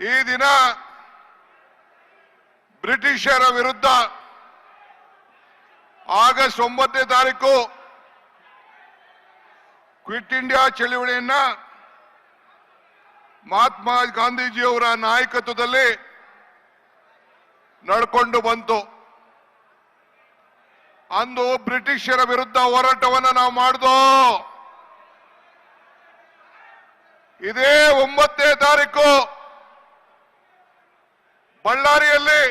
ಈ ದಿನ ಬ್ರಿಟಿಷರ ವಿರುದ್ಧ ಆಗಸ್ಟ್ ಒಂಬತ್ತನೇ ತಾರೀಕು ಕ್ವಿಟ್ ಇಂಡಿಯಾ ಚಳುವಳಿಯನ್ನ ಮಹಾತ್ಮ ಗಾಂಧೀಜಿಯವರ ನಾಯಕತ್ವದಲ್ಲಿ ನಡ್ಕೊಂಡು ಬಂತು. ಅಂದು ಬ್ರಿಟಿಷರ ವಿರುದ್ಧ ಹೋರಾಟವನ್ನು ನಾವು ಮಾಡ್ದೋ. ಇದೇ ಒಂಬತ್ತನೇ ತಾರೀಕು ಬಳ್ಳಾರಿಯಲ್ಲಿ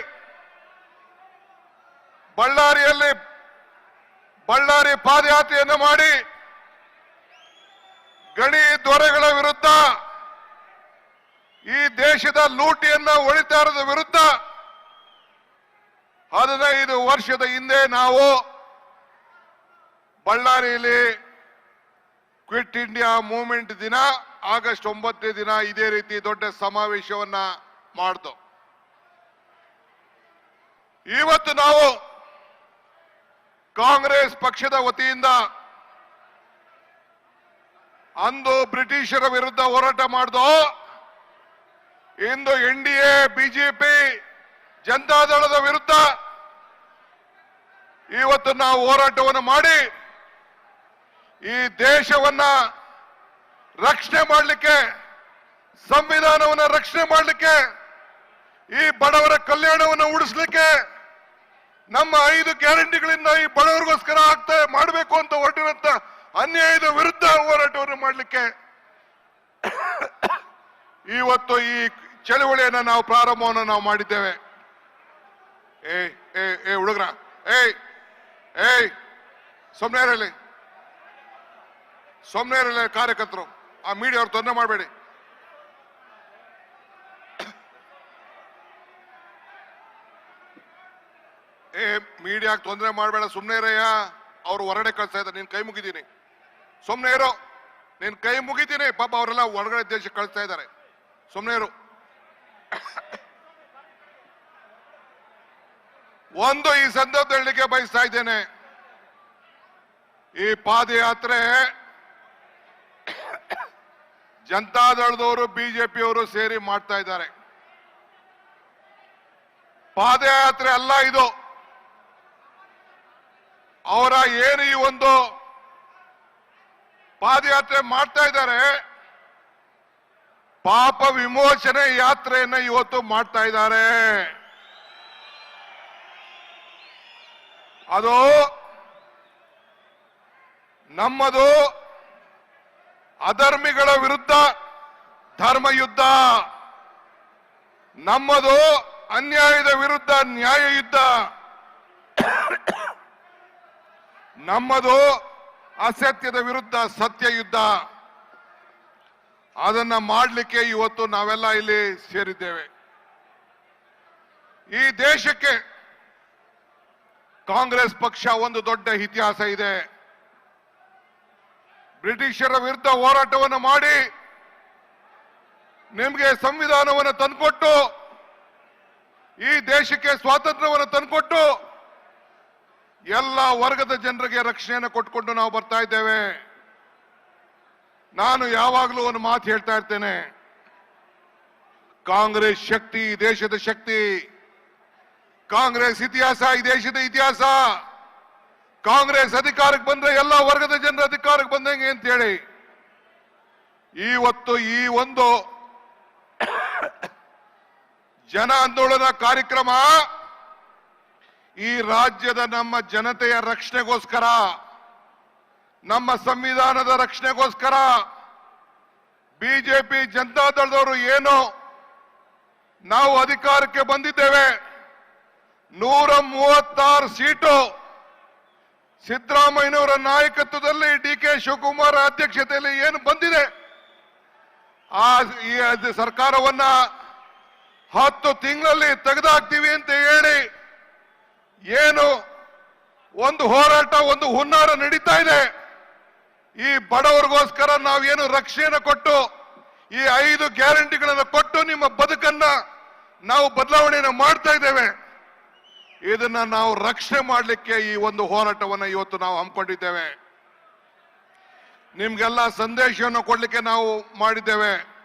ಬಳ್ಳಾರಿಯಲ್ಲಿ ಬಳ್ಳಾರಿ ಪಾದಯಾತ್ರೆಯನ್ನು ಮಾಡಿ ಗಣಿ ದೊರೆಗಳ ವಿರುದ್ಧ, ಈ ದೇಶದ ಲೂಟಿಯನ್ನ ಒಳಿತಾರದ ವಿರುದ್ಧ ಹದಿನೈದು ವರ್ಷದ ಹಿಂದೆ ನಾವು ಬಳ್ಳಾರಿಯಲ್ಲಿ ಕ್ವಿಟ್ ಇಂಡಿಯಾ ಮೂವ್ಮೆಂಟ್ ದಿನ, ಆಗಸ್ಟ್ ಒಂಬತ್ತನೇ ದಿನ ಇದೇ ರೀತಿ ದೊಡ್ಡ ಸಮಾವೇಶವನ್ನ ಮಾಡ್ದು. ಇವತ್ತು ನಾವು ಕಾಂಗ್ರೆಸ್ ಪಕ್ಷದ ವತಿಯಿಂದ ಅಂದು ಬ್ರಿಟಿಷರ ವಿರುದ್ಧ ಹೋರಾಟ ಮಾಡಿದೋ, ಇಂದು ಎನ್ ಡಿ ಎ ಬಿಜೆಪಿ ಜನತಾದಳದ ವಿರುದ್ಧ ಇವತ್ತು ನಾವು ಹೋರಾಟವನ್ನು ಮಾಡಿ ಈ ದೇಶವನ್ನ ರಕ್ಷಣೆ ಮಾಡಲಿಕ್ಕೆ, ಸಂವಿಧಾನವನ್ನ ರಕ್ಷಣೆ ಮಾಡಲಿಕ್ಕೆ, ಈ ಬಡವರ ಕಲ್ಯಾಣವನ್ನು ಉಳಿಸ್ಲಿಕ್ಕೆ ನಮ್ಮ ಐದು ಗ್ಯಾರಂಟಿಗಳಿಂದ ಈ ಬಡವರಿಗೋಸ್ಕರ ಆಗ್ತಾ ಮಾಡಬೇಕು ಅಂತ ಹೊರಟಿರುವಂತ ಅನ್ಯಾಯದ ವಿರುದ್ಧ ಹೋರಾಟವನ್ನು ಮಾಡಲಿಕ್ಕೆ ಇವತ್ತು ಈ ಚಳುವಳಿಯನ್ನ ನಾವು ಪ್ರಾರಂಭವನ್ನು ನಾವು ಮಾಡಿದ್ದೇವೆ. ಏ ಏ ಏ ಹುಡುಗ್ರ, ಏಯ್ ಏಯ್ ಸೊಮ್ನೇರಲ್ಲಿ ಸೊಮ್ನೇರಲ್ಲಿ ಕಾರ್ಯಕರ್ತರು. ಆ ಮೀಡಿಯಾ ಅವ್ರು ತೊಂದರೆ ಮಾಡಬೇಡಿ. ಏ ಮೀಡಿಯಾಕ್ ತೊಂದರೆ ಮಾಡಬೇಡ ಸುಮ್ಮನೆ ಇರಯ್ಯ. ಅವ್ರು ಹೊರಗಡೆ ಕಳ್ಸ್ತಾ ಇದ್ದಾರೆ, ನೀನ್ ಕೈ ಮುಗಿದೀನಿ. ಸುಮ್ಮನೆ ಇರೋ. ನೀನ್ ಕೈ ಮುಗಿದೀನಿ. ಪಾಪ ಅವರೆಲ್ಲ ಹೊರಗಡೆ ದೇಶಕ್ಕೆ ಕಳಿಸ್ತಾ ಇದ್ದಾರೆ. ಸುಮ್ಮನೆ ಇರು. ಒಂದು ಈ ಸಂದರ್ಭ ಹೇಳಲಿಕ್ಕೆ ಬಯಸ್ತಾ ಇದ್ದೇನೆ. ಈ ಪಾದಯಾತ್ರೆ ಜನತಾದಳದವರು ಬಿಜೆಪಿಯವರು ಸೇರಿ ಮಾಡ್ತಾ ಇದ್ದಾರೆ. ಪಾದಯಾತ್ರೆ ಅಲ್ಲ ಇದು. ಅವರ ಏನು ಈ ಒಂದು ಪಾದಯಾತ್ರೆ ಮಾಡ್ತಾ ಇದ್ದಾರೆ. ಪಾಪ ವಿಮೋಚನೆ ಯಾತ್ರೆಯನ್ನ ಇವತ್ತು ಮಾಡ್ತಾ ಇದ್ದಾರೆ. ಅದು ನಮ್ಮದು ಅಧರ್ಮಿಗಳ ವಿರುದ್ಧ ಧರ್ಮ ಯುದ್ಧ ನಮ್ಮದು ಅನ್ಯಾಯದ ವಿರುದ್ಧ ನ್ಯಾಯ ಯುದ್ಧ ನಮ್ಮದು ಅಸತ್ಯದ ವಿರುದ್ಧ ಸತ್ಯ ಯುದ್ಧ ಅದನ್ನ ಮಾಡಲಿಕ್ಕೆ ಇವತ್ತು ನಾವೆಲ್ಲ ಇಲ್ಲಿ ಸೇರಿದ್ದೇವೆ. ಈ ದೇಶಕ್ಕೆ ಕಾಂಗ್ರೆಸ್ ಪಕ್ಷ ಒಂದು ದೊಡ್ಡ ಇತಿಹಾಸ ಇದೆ. ಬ್ರಿಟಿಷರ ವಿರುದ್ಧ ಹೋರಾಟವನ್ನು ಮಾಡಿ ನಿಮಗೆ ಸಂವಿಧಾನವನ್ನು ತಂದುಕೊಟ್ಟು, ಈ ದೇಶಕ್ಕೆ ಸ್ವಾತಂತ್ರ್ಯವನ್ನು ತಂದುಕೊಟ್ಟು ಎಲ್ಲ ವರ್ಗದ ಜನರಿಗೆ ರಕ್ಷಣೆಯನ್ನು ಕೊಟ್ಕೊಂಡು ನಾವು ಬರ್ತಾ ಇದ್ದೇವೆ. ನಾನು ಯಾವಾಗಲೂ ಒಂದು ಮಾತು ಹೇಳ್ತಾ ಇರ್ತೇನೆ. ಕಾಂಗ್ರೆಸ್ ಶಕ್ತಿ, ದೇಶದ ಶಕ್ತಿ. ಕಾಂಗ್ರೆಸ್ ಇತಿಹಾಸ, ಈ ದೇಶದ ಇತಿಹಾಸ. ಕಾಂಗ್ರೆಸ್ ಅಧಿಕಾರಕ್ಕೆ ಬಂದ್ರೆ ಎಲ್ಲ ವರ್ಗದ ಜನರ ಅಧಿಕಾರಕ್ಕೆ ಬಂದಂಗೆ ಅಂತ ಹೇಳಿ ಇವತ್ತು ಈ ಒಂದು ಜನ ಆಂದೋಲನ ಕಾರ್ಯಕ್ರಮ ಈ ರಾಜ್ಯದ ನಮ್ಮ ಜನತೆಯ ರಕ್ಷಣೆಗೋಸ್ಕರ, ನಮ್ಮ ಸಂವಿಧಾನದ ರಕ್ಷಣೆಗೋಸ್ಕರ ಬಿಜೆಪಿ ಜನತಾದಳದವರು ಏನು ನಾವು ಅಧಿಕಾರಕ್ಕೆ ಬಂದಿದ್ದೇವೆ. ನೂರ ಮೂವತ್ತಾರು ಸೀಟು ಸಿದ್ದರಾಮಯ್ಯನವರ ನಾಯಕತ್ವದಲ್ಲಿ ಡಿ ಕೆ ಶಿವಕುಮಾರ್ ಅಧ್ಯಕ್ಷತೆಯಲ್ಲಿ ಏನು ಬಂದಿದೆ. ಆ, ಈ ಸರ್ಕಾರವನ್ನ ಹತ್ತು ತಿಂಗಳಲ್ಲಿ ತೆಗೆದಾಕ್ತೀವಿ ಅಂತ ಹೇಳಿ ಏನು ಒಂದು ಹೋರಾಟ, ಒಂದು ಹುನ್ನಾರ ನಡೀತಾ ಇದೆ. ಈ ಬಡವರಿಗೋಸ್ಕರ ನಾವೇನು ರಕ್ಷೆಯನ್ನು ಕೊಟ್ಟು, ಈ ಐದು ಗ್ಯಾರಂಟಿಗಳನ್ನು ಕೊಟ್ಟು ನಿಮ್ಮ ಬದುಕನ್ನ ನಾವು ಬದಲಾವಣೆಯನ್ನು ಮಾಡ್ತಾ ಇದ್ದೇವೆ. ಇದನ್ನ ನಾವು ರಕ್ಷಣೆ ಮಾಡಲಿಕ್ಕೆ ಈ ಒಂದು ಹೋರಾಟವನ್ನ ಇವತ್ತು ನಾವು ಹಮ್ಮಿಕೊಂಡಿದ್ದೇವೆ. ನಿಮ್ಗೆಲ್ಲ ಸಂದೇಶವನ್ನು ಕೊಡ್ಲಿಕ್ಕೆ ನಾವು ಮಾಡಿದ್ದೇವೆ.